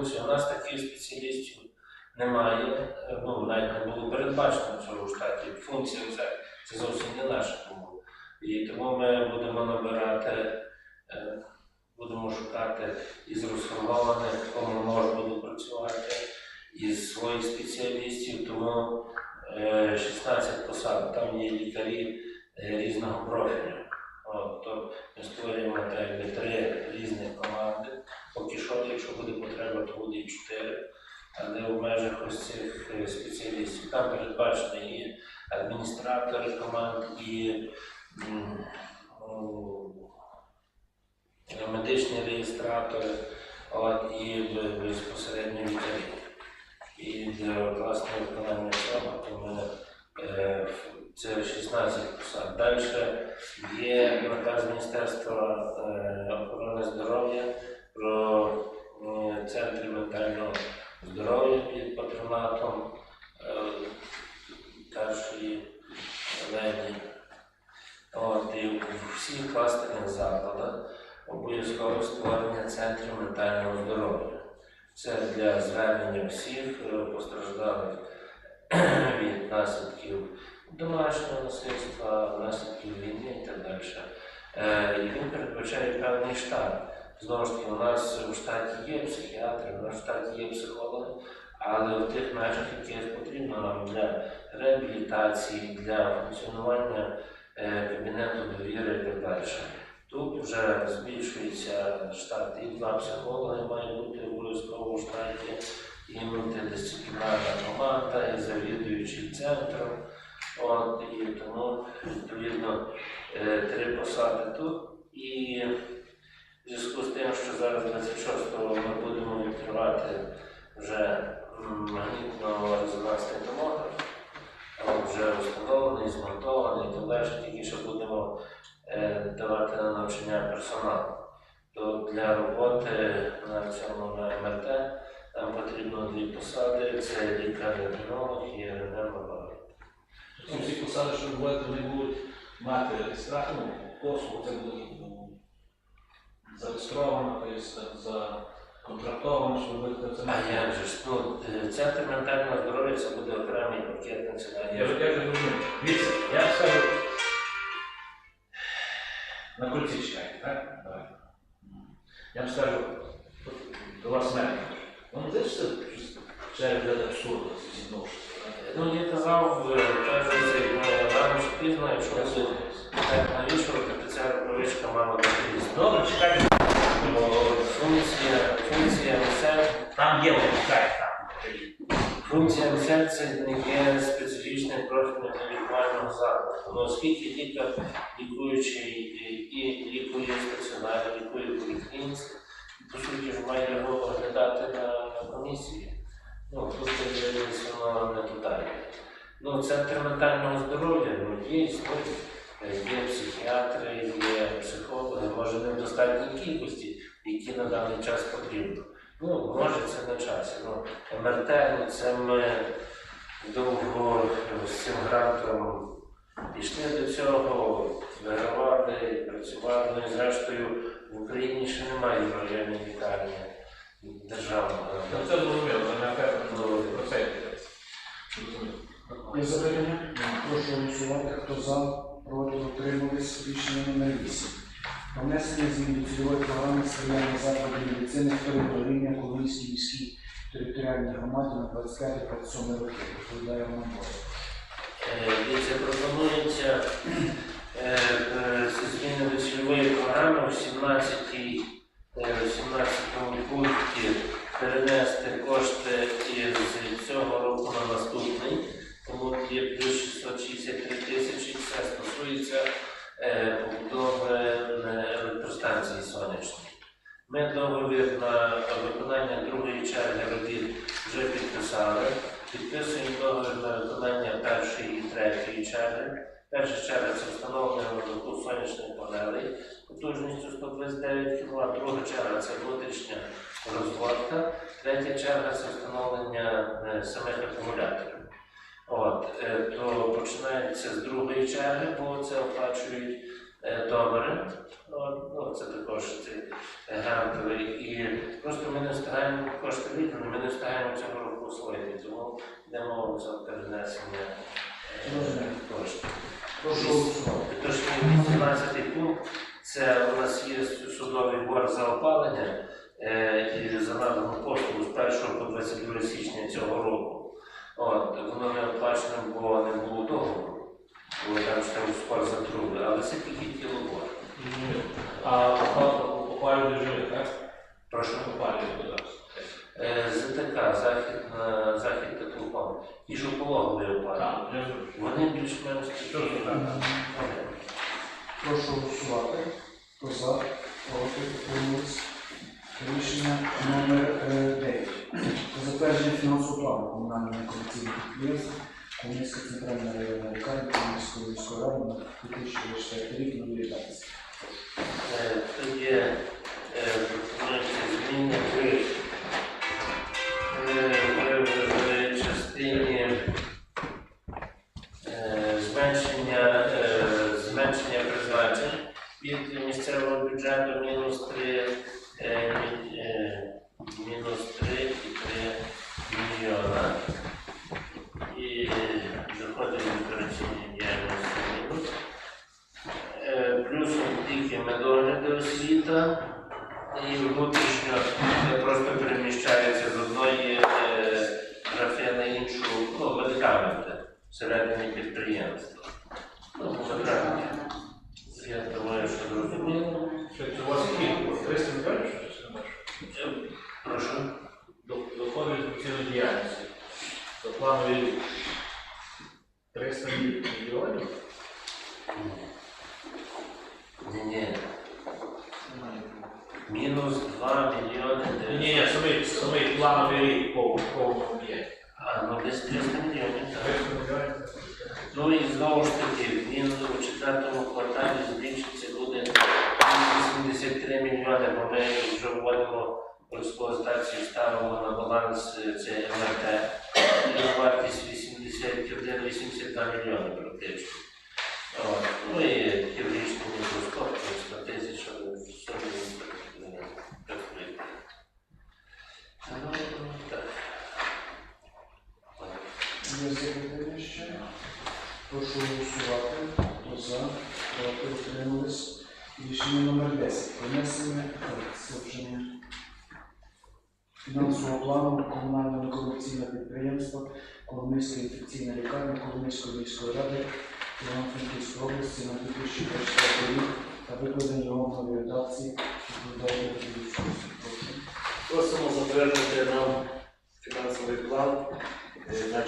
У нас таких спеціалістів немає, е, ну навіть не було передбачено в цьому штаті. Функція це, зовсім не наша тому. І тому ми будемо набирати, е, будемо шукати із розформованих, кому можна буде працювати, із своїх спеціалістів, тому е, 16 посад, там є лікарі е, різного профілю. От, то ми створюємо три різні команди. Поки що, якщо буде потреба, то буде і чотири. Але в межах ось цих е, спеціалістів там передбачені і адміністратори команд, і ну, медичні реєстратори, от, і безпосередньо лікарі. І для власного виконання цього то ми е, це 16 посад. Далі є наказ Міністерства е, охорони здоров'я про е, центри ментального здоров'я під патронатом е, першої леді. От, і в всіх кластерних закладах обов'язково створення центрів ментального здоров'я. Це для звернення всіх е, постраждалих від наслідків домашнього насильства, наслідків війни і так далі. Е, І він передбачає певний штат. Знову ж таки, у нас в штаті є психіатри, у нас в штаті є психологи, але в тих межах, яких потрібно нам для реабілітації, для функціонування е, кабінету довіри і так далі. Тут вже збільшується штат і два психологи мають бути обов'язково в штаті, і мультидисциплінарна команда, і завідуючий центром. От, і тому відповідно е, три посади тут. І в зв'язку з тим, що зараз 26-го ми будемо відкривати вже магнітно-резонансний томограф, вже встановлений, змонтований так далі, тільки що будемо е, давати на навчання персоналу. То для роботи на цьому на МРТ нам потрібно дві посади: це лікар-рентгенолог і рентген-лаборант. Ці всі посади, що ви говорите, вони будуть мати реєстраторну послугу, це буде ну, зареєстровано, законтрактовано, що будете це А як же ж, ну, е, центр ментального здоров'я це буде окремий пакет національної. Я ж я ж розумію. Дивіться, я скажу. На кольці чекайте, так? Давай. Я вам скажу, до вас мене. Ну, це ж все для абсурду зіткнувшися. Ну, я казав, е, рано чи пізно, якщо буде слухаюсь. так то ця рукавичка мала бути. Добре, чекайте. Бо Функція, функція МСЕ, Там є, чекайте там. функція МСЕ це не є специфічним профілем лікувального закладу. Ну, оскільки лікар лікуючий і- і лікує стаціонарі, лікує поліклініці, по суті ж має його оглядати на, на комісії. Ну, дивитися воно не туди. Ну, центр ментального здоров'я, ну, є. Є психіатри, є психологи, може не в достатній кількості, які на даний час потрібно. Ну, може це на часі. Ну, МРТ, ну, це ми довго з цим грантом пішли до цього, вигравали, працювали. Ну і зрештою в Україні ще немає районної лікарні державного. Ну, це зрозуміло, не про це йдеться. Є запитання? Прошу голосувати. Хто за, проти, утримались, рішення номер 8. Внесення змін до цільової програми сприяння закладів медицини в переправління Коломійській міській територіальній громаді на 25-27 років. Відповідає Роман Це пропонується е, е, зміни до цільової програми у 17 Е, 18 пункті перенести кошти із цього року на наступний, тому є плюс 663 тисячі. Це стосується е, побудови е, електростанції сонячної. Ми договір на виконання другої черги робіт вже підписали. Підписуємо договір на виконання першої і третьої черги. Перша черга це встановлення розвитку сонячних панелей потужністю 129 кВт, друга черга це внутрішня розводка, третя черга це встановлення е, самих акумуляторів. От, е, то починається з другої черги, бо це оплачують е, донори. От, Ну, це також ці грантові. І просто ми не встигаємо кошти виділені, ми не встигаємо цього року освоїти, тому йде мова за перенесення коштів. Прошу голосувати. Тож 18 пункт це у нас є судовий борг за опалення е, і за надану послугу з 1 по 22 січня цього року. От, воно не оплачено, бо не було договору, бо там ж там спор за труби, але це тільки кілобор. А попалювати живе, так? Прошу. Попалювати подався. Е, ЗТК, захід на захід теплоком. І що пологовий опалення. Так, я зрозумів. Вони більш-менш Що ж? Прошу голосувати. Хто за, проти, утримались. Рішення номер 9. Про затвердження фінансового плану комунального некомерційного підприємства Комуністська центральна районна лікарня Комуністської міської ради на 2024 рік нові редакції. Е, є Deus. Ради Івано-Франківської на 2024 рік та викладення його в новій редакції відповідає. Просимо затвердити нам фінансовий план е, на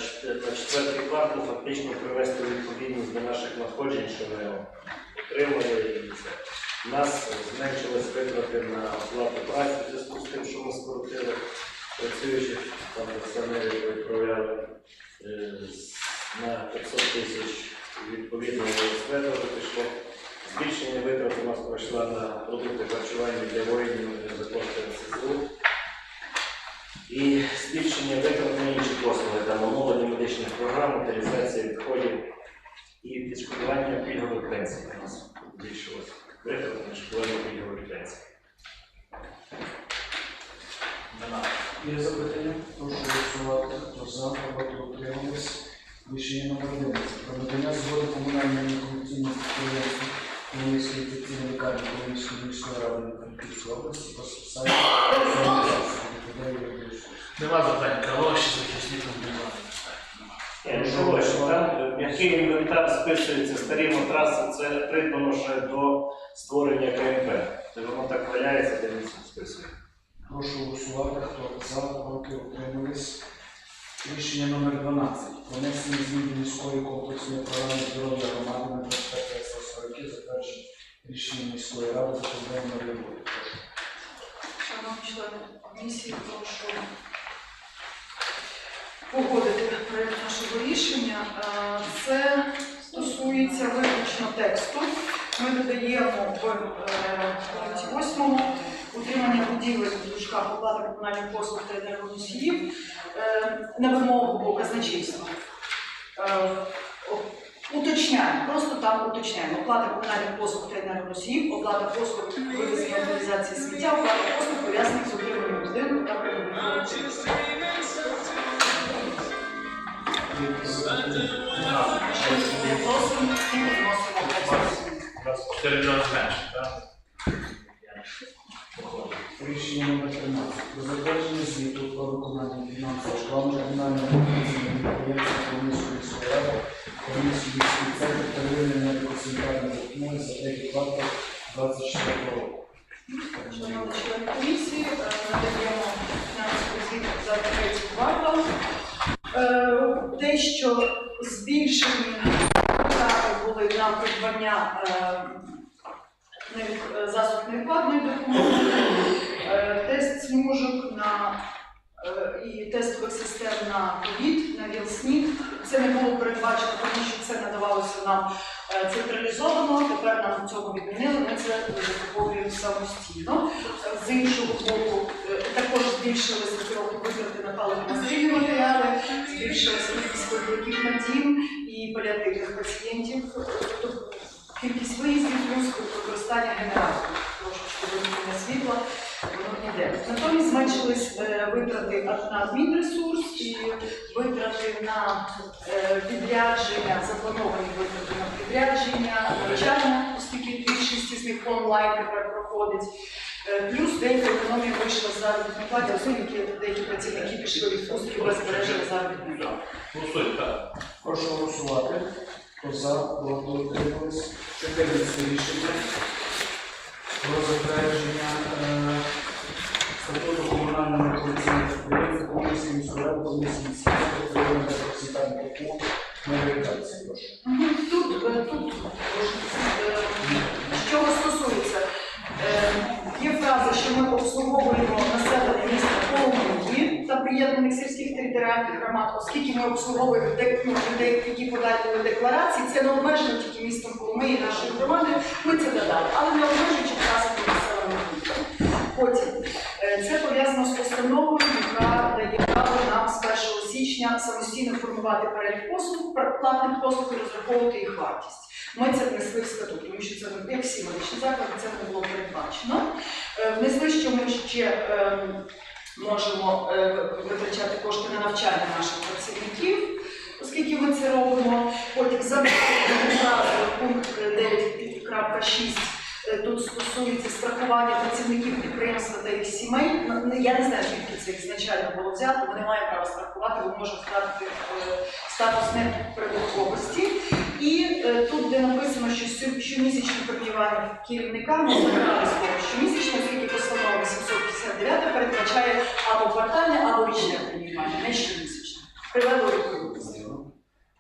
четвертий квартал, фактично привести відповідність до наших надходжень, що ми отримали. У нас зменшились витрати на оплату праці в зв'язку з тим, що ми скоротили працюючих там пенсіонерів відправляли на 500 тисяч відповідно ОСВ пішло. Збільшення витрат у нас пройшла на продукти харчування для воїнів за кошти ССУ. І збільшення витрат на інші послуги, там оновлення медичних програм, утилізація відходів і відшкодування пільгових пенсій у нас збільшилось. Витрати на відшкодування пільгових пенсій. Є запитання? Прошу голосувати. Хто за, проти, утримались. Рішення номер 11. Про надання згоди комунального некомерційного підприємства Хмельницької інфекційної лікарні Хмельницької міської ради на Франківської області по сайті Нема запитань. Калоші Там е, м'який інвентар списується старі матраси, це придбано ще до створення КМП. Тобто воно так валяється, де він списує. Прошу голосувати. Хто за, проти, утримались. Рішення номер 12. Внесення змін до міської комплексної програми здоров'я громади на 25 роки затвердження рішення міської ради за проблемної роботи. Шановні члени комісії, прошу погодити проєкт нашого рішення. Е, Це стосується виключно тексту. Ми додаємо в е, пункті 8 утримання будівель в дужках оплати комунальних послуг та енергоносіїв е, на вимогу казначейства. Е, Уточняємо, просто там уточняємо. Оплата комунальних послуг та енергоносіїв, оплата послуг вивезення утилізації сміття, оплата послуг пов'язаних з утриманням будинку та приміщення. Просимо і вносимо 4 мільйони зменшень, так? Рішення номер 13. Про затвердження звіту про виконання фінансового плану комунального підприємства Комуністської міської Комуністський міський центр первинної медико-санітарної допомоги за третій квартал 24 року. Шановні члени комісії, е, надаємо фінансовий звіт за третій квартал. Е, Дещо збільшені були на придбання невід- е, засобів невідкладної допомоги, е, тест смужок на е, і тестових систем на ковід, на ВІЛ-СНІД. Це не було передбачено, тому що це надавалося нам централізовано. Тепер нам цього відмінили. Ми це закуповуємо самостійно. З іншого боку, також збільшилися трохи витрати на паливно-мастильні матеріали, збільшилася кількість на дім і паліативних пацієнтів. Тобто кількість виїздів плюс використання генераторів, трошечки вимкнення світла, воно йде. Натомість зменшились е, витрати на адмінресурс і витрати на е, підрядження, заплановані витрати на підрядження, навчання, оскільки більшість із них онлайн тепер проходить. Е, Плюс деяка економія вийшла з заробітної плати, оскільки деякі працівники пішли відпустки без збереження заробітної плати. Так. Прошу голосувати. Хто за, проти, утримались. 14 рішення про затвердження е, статуту комунального некомерційного Комуністської міської реалізації. Прошу. Мгм. Тут, е, тут е, що стосується, е, є фраза, що ми обслуговуємо населення міста Коломиї та приєднаних сільських територіальних громад, оскільки ми обслуговуємо де- людей, які подали декларації, це не обмежено тільки містом Коломиї, нашою громадою, ми це додали, але не обмежуючи вказати населення пункту. Потім е, це пов'язано з постановою, яка дає право нам з 1 січня самостійно формувати перелік послуг, платних послуг і розраховувати їх вартість. Ми це внесли в статут, тому що це як всі медичні заклади, це не було передбачено. Е, Внесли, що ми ще ем, можемо е, витрачати кошти на навчання наших працівників, оскільки ми це робимо. Потім забрали пункт е, 9.6 Е, Тут стосується страхування працівників підприємства та їх сімей. Ну, ну, Я не знаю, звідки це ізначально було взято. Вони мають право страхувати, бо можуть втратити е, статус неприбутковості. І е, тут, де написано, що щомісячне преміювання керівника, ми забрали слово щомісячне, постанова 859 передбачає або квартальне, або річне преміювання, не щомісячне. Привели у.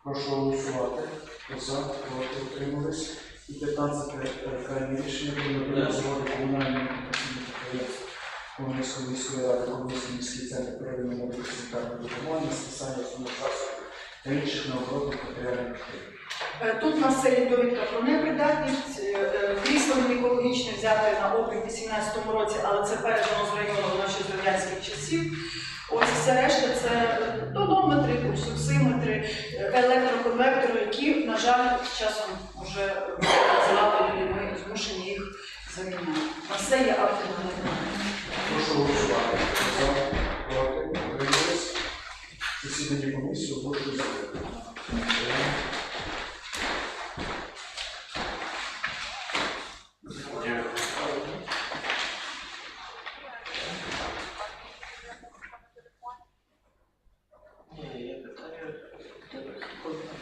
Прошу голосувати. За, проти, утримались. І 15 крайнє рішення про згоди комунального підприємства міської ради, Комуністський міський центр первинної медико-санітарної допомоги списання засобів та інших необоротних матеріальних. Е, Тут у нас є довідка про непридатність. Е, е, Крісло гінекологічне взяте на облік у 2018 році, але це передано з району наших радянських часів. Ось все решта це тонометри, пульсоксиметри, е, електроконвектори, які, на жаль, з часом вже зладені, і ми змушені їх заміняти. А все є автомобіль. Прошу голосувати. За, проти, утримались. Засідання комісії закритим.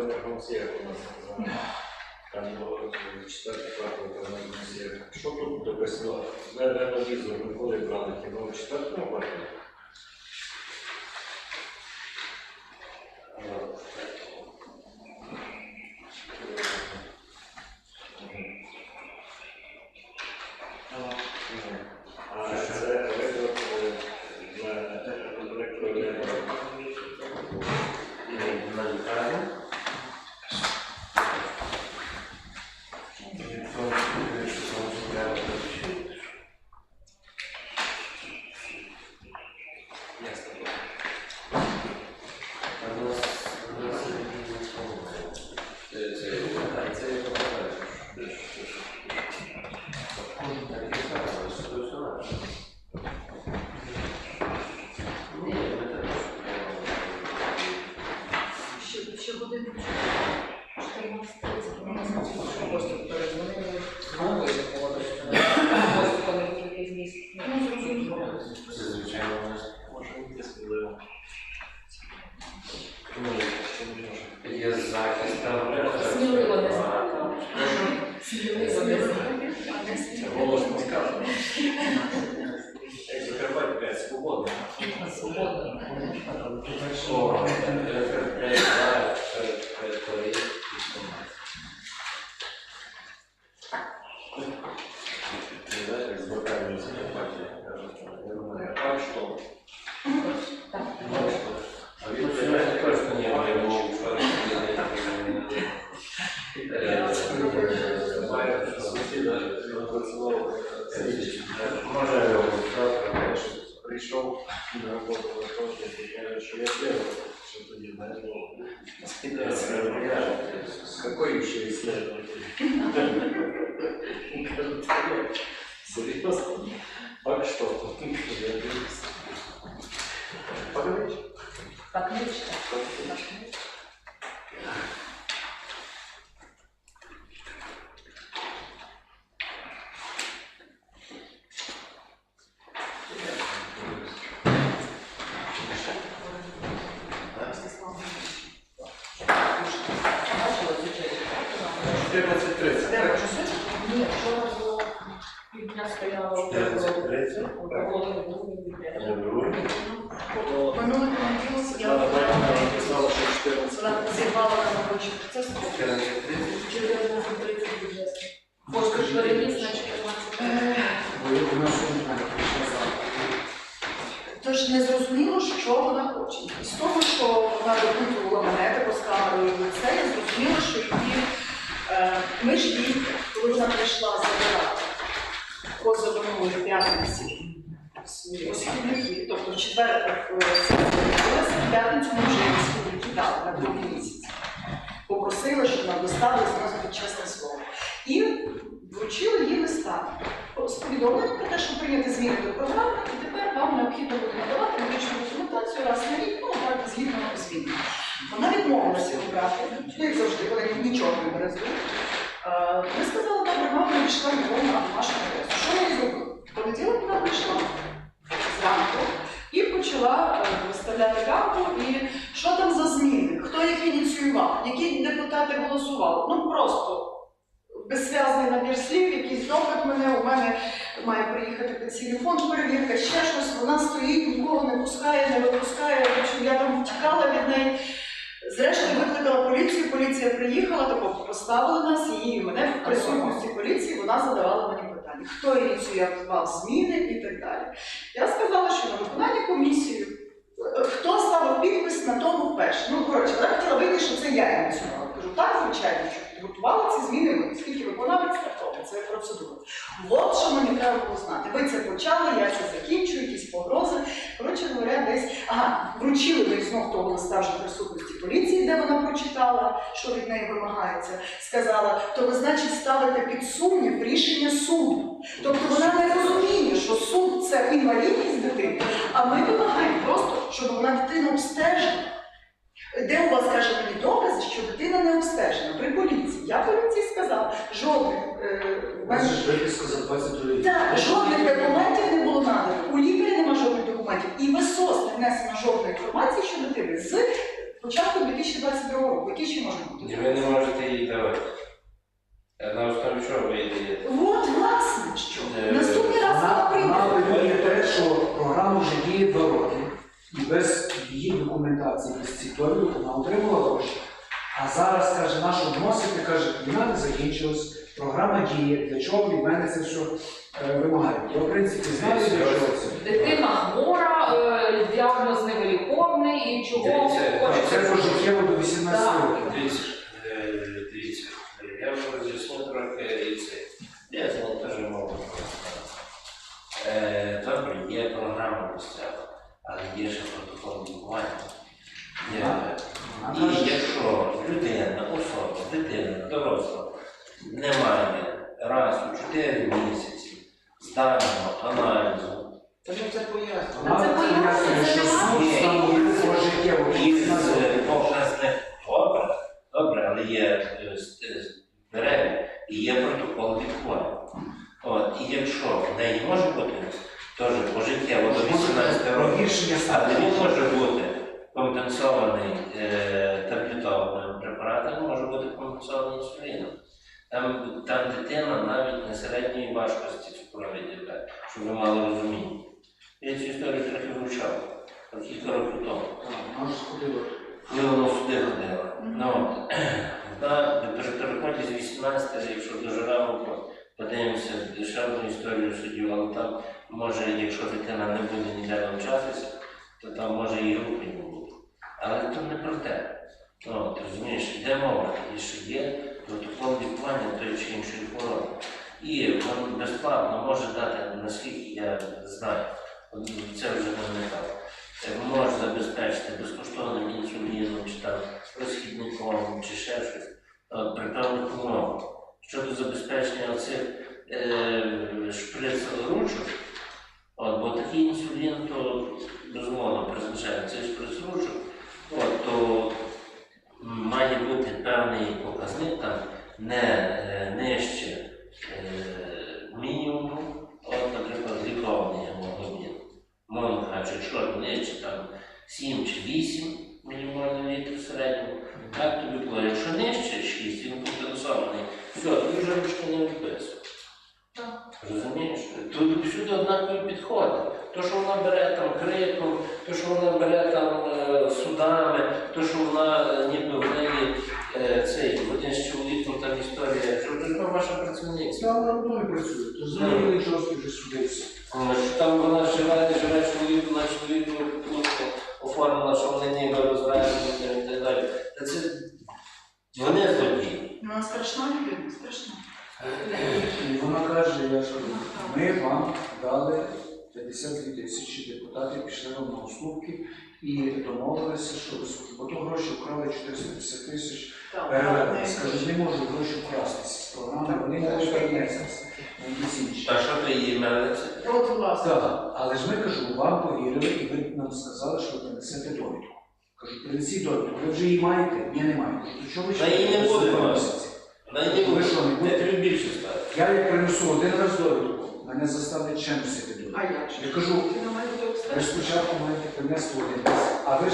комісія, як у нас. Там було четвертий квартал певна комісія. Що тут дописано? Ми ревізор ніколи брали хіба четвертого четвертому Amen. Голос сказано. Як Закарпаття, блядь, свободно. Свободно. О, це Так що? А він сьогодні точно не має мов Має сусіда, він працював. Може, завтра Прийшов на роботу на кожен і каже, що я слідував, що тоді не було. Какой еще исследователь? Серьезно? Так что? Бачила цю честь? 14.30. Де ви часу? Ні, вчора було півдня стояло. 14.30? Голови були від Минулий понеділок я Світлана Байкова написала, що 14. вона зірвала на робочий процес. 14.30? 14.30 бюджету. Просто ж переніс на 14. Бо я на сьогодні прийшла завтра. Тож не зрозуміло, що вона хоче. І з того, що вона допитувала мене також камерою в лице, я зрозуміла, що її е, ми ж її, коли вона прийшла забирати позаминулої п'ятниці свої освітники, тобто в четвер е, це в п'ятницю ми вже її освітники дали на другий місяць. Попросили, щоб нам доставили зразу під чесне слово. І вручили їй листа з про те, що прийняти зміни до програми, і тепер вам необхідно буде надавати медичну документацію раз на рік, ну так, згідно змін. Вона відмовилася його брати, ну, як завжди, коли нічого не бере з рук. Е, Ми сказали, добре, мама пішла його на домашню адресу. Що зробила? В понеділок вона прийшла зранку і почала е, виставляти рамку, і що там за зміни, хто їх ініціював, які депутати голосували. Ну просто беззв'язний набір слів, якийсь допит мене, у мене має приїхати пенсійний фонд, перевірка, ще щось, вона стоїть, нікого не пускає, не випускає, я там втікала від неї. Зрештою викликала поліцію, поліція приїхала, тако поставили нас, її мене в присутності поліції, вона задавала мені питання, хто ініціював зміни і так далі. Я сказала, що на виконання комісію, хто ставив підпис на тому вперше. Ну, коротше, вона хотіла вийти, що це я ініціювала. Кажу, так, звичайно, що підготувала ці зміни оскільки виконавець це процедура. От що мені треба було знати. Ви це почали, я це закінчую, якісь погрози. Коротше говоря, десь ага, вручили ми знов того листа вже присутності поліції, де вона прочитала, що від неї вимагається. Сказала, то ви, значить, ставите під сумнів рішення суду. Тобто вона не розуміє, що суд це інвалідність дитини, а ми вимагаємо просто, щоб вона дитину обстежила. Де у вас каже мені докази, що дитина не обстежена при поліції? Я поліції сказала, жодних е, в мене Виписка за 22 рік. так, жодних документів не було надано. У лікаря нема жодних документів. І в СОС не внесено жодної інформації щодо дитини з початку 2022 року. Які ще можна бути? не можете її давати. А на основі чого ви її даєте? От, власне, що. Е, Наступний раз вона Вона прийде. апелює те, що програма вже діє два роки, і без її без цих вона отримала гроші. А зараз каже, нашу вносити, каже, війна не закінчилась, програма діє, для чого від мене це все е, вимагають. Я, в принципі, знаю, для чого це. Дитина хвора, е, діагноз невиліковний і чого Дивіться. Це пожиттєво до 18 Так. років. Дивіться, е, дивіться, я роз'ясню трохи і це. Я теж. Е, Добре, є програма місцева, але є ще протокол лікування. Є. Вона І якщо людина, особа, дитина, доросла, не має раз у 4 місяці зданого аналізу Це ж це пояснює. вона Це пояснює, що суд Ні. встановив пожиттєво до із 18 е, років. показних добре, добре, але є е, с- е, перелік і є протокол лікування. От, і якщо в неї може бути теж пожиттєво до 18 років, Погіршення але статусу. він може бути компенсований е, таблетованим препаратом, може бути компенсований інсуліном. Там, там дитина навіть не середньої важкості цукровий діабет, щоб ви мали розуміння. Я цю історію трохи вивчав кілька років тому. Ж сходила. Коли воно сюди ходило. Ну, вона при переході з 18, якщо доживемо, то подивимося ще одну історію суддів, але там може, якщо дитина не буде ніде навчатися, то там може і групи не бути. Але то не про те. Ну, ти розумієш, йде мова, і що є протокол лікування тої чи іншої хвороби. І безплатно може дати, наскільки я знаю, це вже не е, може забезпечити безкоштовним інсуліном, чи там розхідником, чи ще щось при певних умовах. Щодо забезпечення оцих е, шприц ручок, от, бо такий інсулін, то безумовно призначає цей шприц ручок, от, то м, має бути певний показник там не е, нижче е, мінімуму, от, наприклад, лікований гемоглобін. Мовно кажучи, якщо нижче там 7 чи 8 мілімольних літрів в середньому, так тобі було. Якщо нижче 6, він компенсований, все, тобі вже ручки не виписує. Розумієш? Тут всюди однакові підходи. То, що вона бере там криком, то, що вона бере там е, судами, то, що вона е, ніби в неї е, цей в один з чоловіком там історія, що це ж ваша працівниця. Це вона родною працює, то зрозуміло, жорстко вже судиться. Е, Що там вона живе, не живе чоловік, вона чоловіку плутку оформила, що вони ніби розведені і так далі. Та це вони злодії. Вона страшна людина, страшна. І вона каже, я ж кажу, ми вам дали 52 тисячі, депутати пішли вам на уступки і домовилися, що ви бо то гроші вкрали 450 тисяч, переведені. Скажуть, не можуть гроші вкрастися з програми, вони можуть перенестися на якісь інші. А що то її мелиться? От, власне. Так, але ж ми кажу, вам повірили, і ви нам сказали, що ви принесете довідку. Кажу, принесіть довідку, ви вже її маєте? Ні, не маєте. То що ви Та її не буде мати. місяці? Вона не Ви що, не буде. будете? Тобі більше ставити. Я як принесу один раз довідку, мене заставлять ще носити довідку. А як? Я кажу, ви спочатку маєте принести один раз, а ви ж